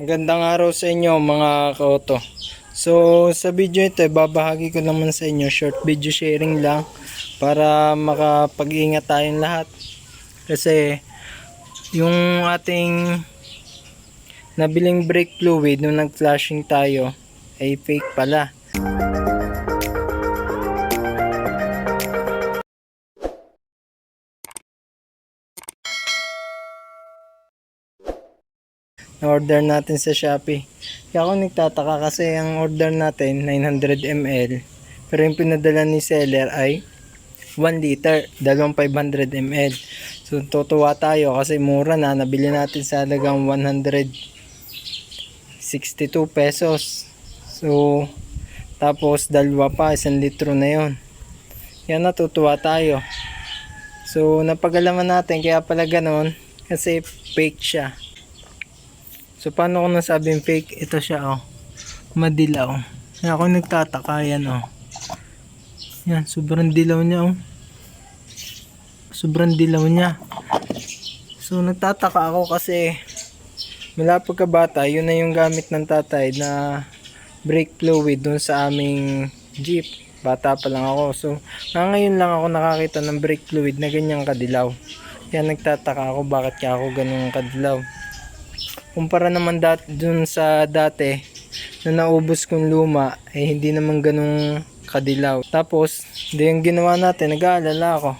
Magandang araw sa inyo mga kaoto. So sa video ito, babahagi ko naman sa inyo short video sharing lang para makapag-ingat tayong lahat. Kasi yung ating nabiling brake fluid nung nag-flashing tayo ay fake pala. Na-order natin sa Shopee. Kaya ako nagtataka kasi ang order natin 900 ml pero yung pinadala ni seller ay 1 liter, dalawang 500 ml. So tutuwa tayo kasi mura na nabili natin sa halagang 162 pesos. So tapos dalawa pa, isang litro na yon. Kaya natutuwa tayo. So napagalaman natin kaya pala ganon kasi fake siya. So paano ko nasabing fake? Ito siya oh. Madilaw. Kaya ako nagtataka yan oh. Yan, sobrang dilaw niya oh. Sobrang dilaw niya. So nagtataka ako kasi mula pagkabata, yun na yung gamit ng tatay na brake fluid dun sa aming jeep. Bata pa lang ako. So nga ngayon lang ako nakakita ng brake fluid na ganyang kadilaw. Kaya nagtataka ako bakit kaya ako ganun kadilaw kumpara naman dat dun sa dati na naubos kong luma eh hindi naman ganung kadilaw. Tapos di yung ginawa natin nag-aalala ako.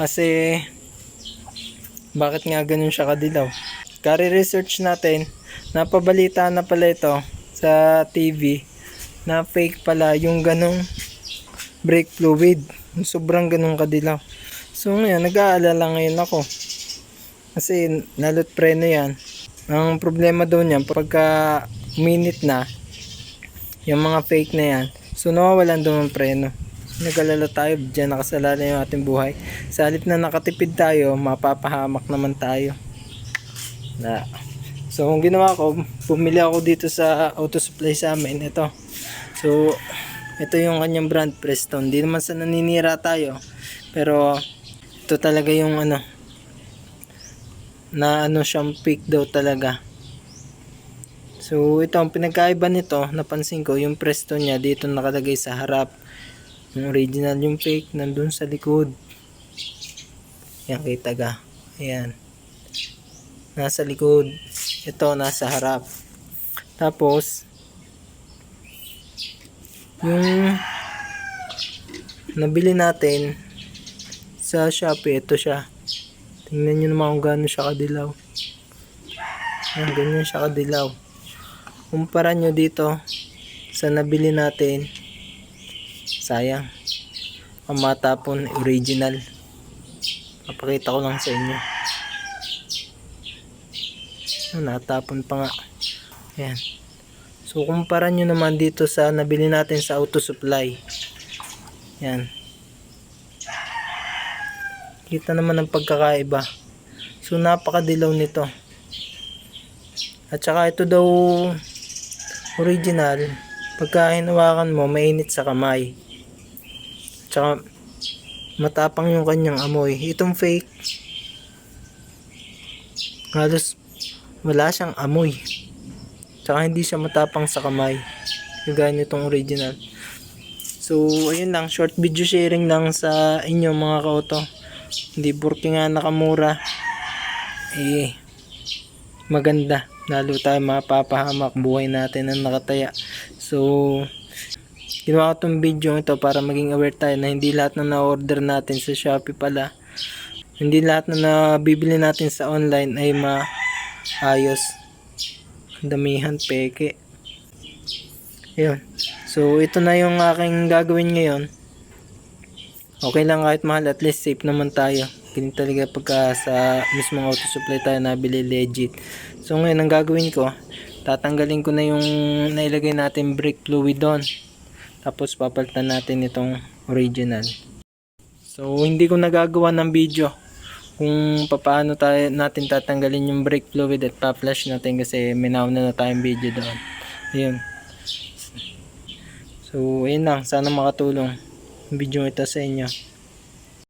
Kasi bakit nga ganun siya kadilaw? Kari research natin napabalita na pala ito sa TV na fake pala yung ganung brake fluid. Sobrang ganung kadilaw. So ngayon nag-aalala ngayon ako. Kasi nalot preno yan ang problema daw niyan, pagka minute na, yung mga fake na yan, so nawawalan daw ng preno. So, nag-alala tayo, dyan nakasalala yung ating buhay. Sa halip na nakatipid tayo, mapapahamak naman tayo. Na. So, kung ginawa ko, bumili ako dito sa auto supply sa amin. Ito. So, ito yung kanyang brand, Preston. Hindi naman sa naninira tayo. Pero, ito talaga yung ano, na ano siyang peak daw talaga. So ito ang pinagkaiba nito, napansin ko yung presto niya dito nakalagay sa harap. Yung original yung fake nandun sa likod. Yan kita ga. Ayan. Nasa likod. Ito nasa harap. Tapos yung nabili natin sa Shopee, ito siya. Tingnan nyo naman kung gaano siya kadilaw. Ayan, ganyan siya kadilaw. Kumpara nyo dito sa nabili natin. Sayang. Ang matapon original. Papakita ko lang sa inyo. Ah, natapon pa nga. Ayan. So, kumpara nyo naman dito sa nabili natin sa auto supply. Yan. Kita naman ang pagkakaiba. So napakadilaw nito. At saka ito daw original. Pagka hinawakan mo, mainit sa kamay. At saka matapang yung kanyang amoy. Itong fake, halos wala siyang amoy. Tsaka hindi siya matapang sa kamay. Kagaya nitong original. So, ayun lang. Short video sharing lang sa inyo mga kauto hindi burki nga nakamura eh maganda. Lalo tayo mapapahamak buhay natin ang nakataya. So ginawa ko tong video ito para maging aware tayo na hindi lahat na na-order natin sa Shopee pala hindi lahat na nabibili natin sa online ay maayos. Damihan peke. Yun so ito na yung aking gagawin ngayon okay lang kahit mahal at least safe naman tayo. Ganun talaga pagka sa mismong auto supply tayo nabili legit. So ngayon ang gagawin ko tatanggalin ko na yung nailagay natin brake fluid doon. Tapos papalitan natin itong original. So hindi ko nagagawa ng video kung paano tayo natin tatanggalin yung brake fluid at pa-flash natin kasi may nauna na tayong video doon. Ayun. So ayun lang. Sana makatulong video ito sa inyo